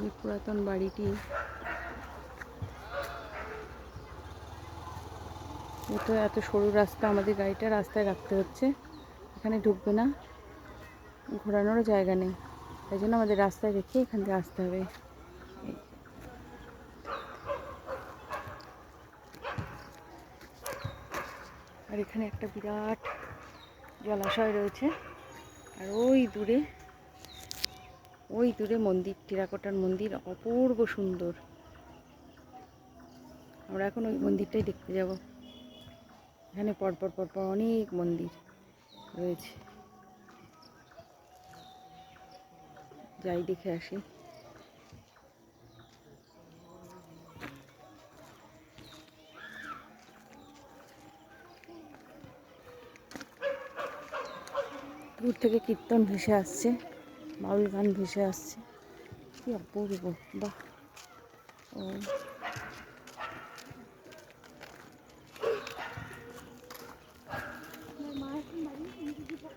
যে পুরাতন বাড়িটি। এটা এত সরু রাস্তা আমাদের গাড়িটা রাস্তায় রাখতে হচ্ছে। এখানে ঢুকবে না। ঘোরানোরও জায়গা নেই। তাই জন্য আমাদের রাস্তায় রেখে এখান থেকে আসতে হবে। আর এখানে একটা বিরাট জলাশয় রয়েছে। আর ওই দূরে ওই দূরে মন্দির, টেরাকোটার মন্দির অপূর্ব সুন্দর। আমরা এখন ওই মন্দিরটাই দেখতে যাব। এখানে পরপর পরপর অনেক মন্দির রয়েছে। যাই দেখে আসি। দূর থেকে কীর্তন ভেসে আসছে, বাউল গান ভেসে আসছে। কি অপূর্ব, বাহ। ও।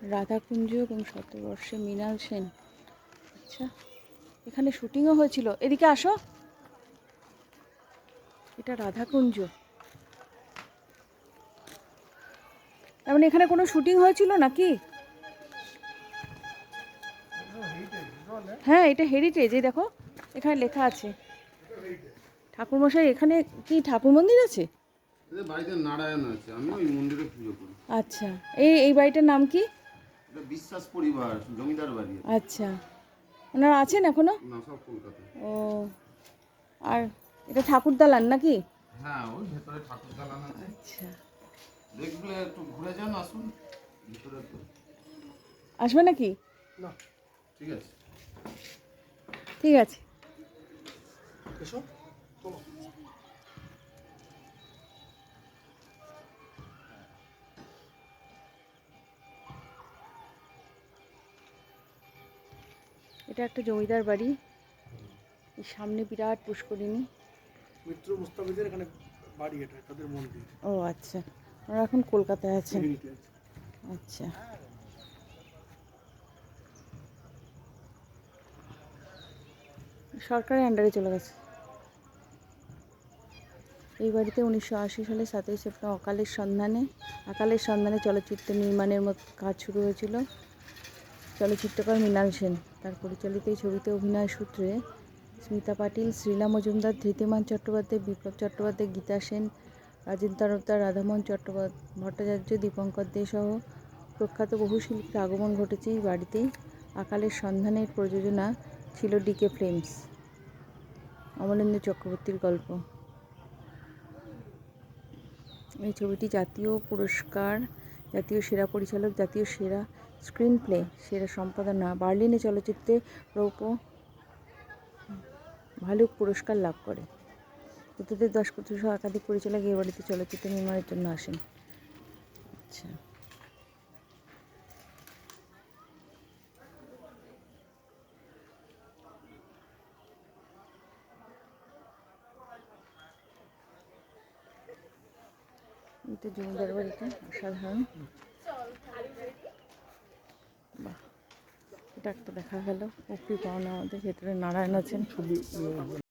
রাধাকুঞ্জ এবং শতবর্ষে মৃণাল সেন। আচ্ছা এখানে শুটিংও হয়েছিল। এদিকে আসো। এটা রাধাকুঞ্জ। তার মানে এখানে কোনো শুটিং হয়েছিল নাকি? হ্যাঁ এটা হেরিটেজ এই দেখো এখানে লেখা আছে। ঠাকুরমশাই এখানে কি ঠাকুর মন্দির আছে? বাড়িতে নারায়ণ আছে আমি ওই মন্দিরে পুজো করি। আচ্ছা এই এই বাড়িটার নাম কি? বিশ্বাস পরিবার জমিদার বাড়ি আচ্ছা ওনারা আছেন এখনও? না সব কলকাতায়। ও আর এটা ঠাকুর দালান নাকি? হ্যাঁ ওই ভেতরে ঠাকুর দালান আছে। আচ্ছা। দেখলে একটু ঘুরে যান আসুন। ভিতরে তো। আসবে নাকি? না। ঠিক আছে। ঠিক আছে। এটা একটা জমিদার বাড়ি। এই সামনে বিরাট পুষ্করিণী। মিত্র মুস্তাফিজের এখানে বাড়ি এটা তাদের মন্দির। ও আচ্ছা ওরা এখন কলকাতায় আছেন। আচ্ছা। সরকারের আন্ডারে চলে গেছে। এই বাড়িতে উনিশশো আশি সালে সাতই সেপ্টেম্বর অকালের সন্ধানে আকালের সন্ধানে চলচ্চিত্র নির্মাণের মতো কাজ শুরু হয়েছিল। চলচ্চিত্রকার মৃণাল সেন। তার পরিচালিত এই ছবিতে অভিনয় সূত্রে স্মিতা পাটিল শ্রীলা মজুমদার, ধৃতিমান চট্টোপাধ্যায়, বিপ্লব চট্টোপাধ্যায়, গীতা সেন রাজেন তারকদার, রাধামোহন চট্টোপাধ্যায়, ভট্টাচার্য, দীপঙ্কর দে সহ প্রখ্যাত বহু শিল্পীর আগমন ঘটেছে এই বাড়িতেই। আকালের সন্ধানের প্রযোজনা ছিল ডিকে ফিল্মস। অমলেন্দু চক্রবর্তীর গল্প। এই ছবিটি জাতীয় পুরস্কার, জাতীয় সেরা পরিচালক, জাতীয় সেরা স্ক্রিন প্লে সেরা সম্পাদনা বার্লিনে চলচ্চিত্রে রৌপ্য ভালুক পুরস্কার লাভ করে। বুদ্ধদেব দাশগুপ্ত সহ একাধিক পরিচালক এই বাড়িতে চলচ্চিত্র নির্মাণের জন্য আসেন। আচ্ছা। এটা জমিদার বাড়িটা অসাধারণ। বাহ, এটা একটা দেখা গেল। উপরি পাওনা আমাদের, ভেতরে নারায়ণ আছেন।